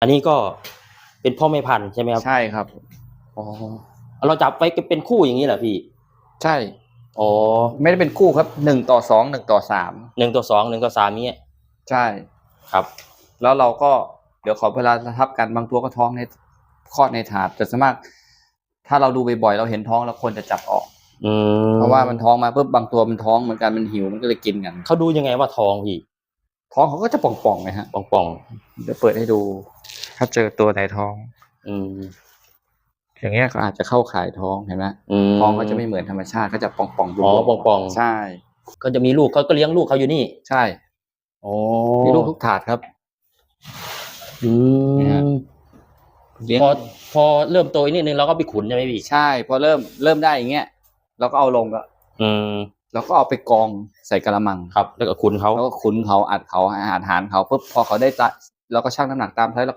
อันนี้ก็เป็นพ่อแม่พันธุ์ใช่ไหมครับ ใช่ครับอ๋อเราจับไว้เป็นคู่อย่างนี้เหรอพี่ ใช่อ๋อไม่ได้เป็นคู่ครับหนึ่งต่อสองหนึ่งต่อสามหนึ่งต่อสองหนึ่งต่อสามนี้ยใช่ครับ แล้วเราก็เดี๋ยวขอเวลาทับกันบางตัวก็ท้องในคลอดในถาดแต่สวนมาก ถ้าเราดูบ่อยๆเราเห็นท้องเราควรจะจับออกอืมเพราะว่ามันท้องมาปุ๊บบางตัวมันท้องเหมือนกันมันหิวมันก็เลยกินกันเขาดูยังไงว่าทองพี่ท้องเขาก็จะป่องๆไงฮะป่องป่องเดี๋ยวเปิดให้ดู ถ้าเจอตัวไหนท้องๆอืม อย่างเงี้ยก็อาจจะเข้าข่ายท้องเห็นไหมอืมท้องก็จะไม่เหมือนธรรมชาติก็จะป่องๆอ๋อรวมๆป่องๆ ใช่ ก็จะมีลูกเขาก็เลี้ยงลูกเขาอยู่นี่ใช่โอ้มีลูกทุกถาดครับ อืเนี่ย มเลี้ยงพอพอเริ่มโตอีกนิดนึงเราก็ไปขุนใช่ไหมพี่ใช่พอเริ่มเริ่มได้อย่างเงี้ยเราก็เอาลงก็อืมเราก็เอาไปกองใส่กระมัง ครับ แล้วก็ขุนเขา แล้วก็ขุนเขาอัดเขาอาหารหารเขาปุ๊บพอเขาได้ตะเราก็ชั่งน้ำหนักตามไซส์เราก็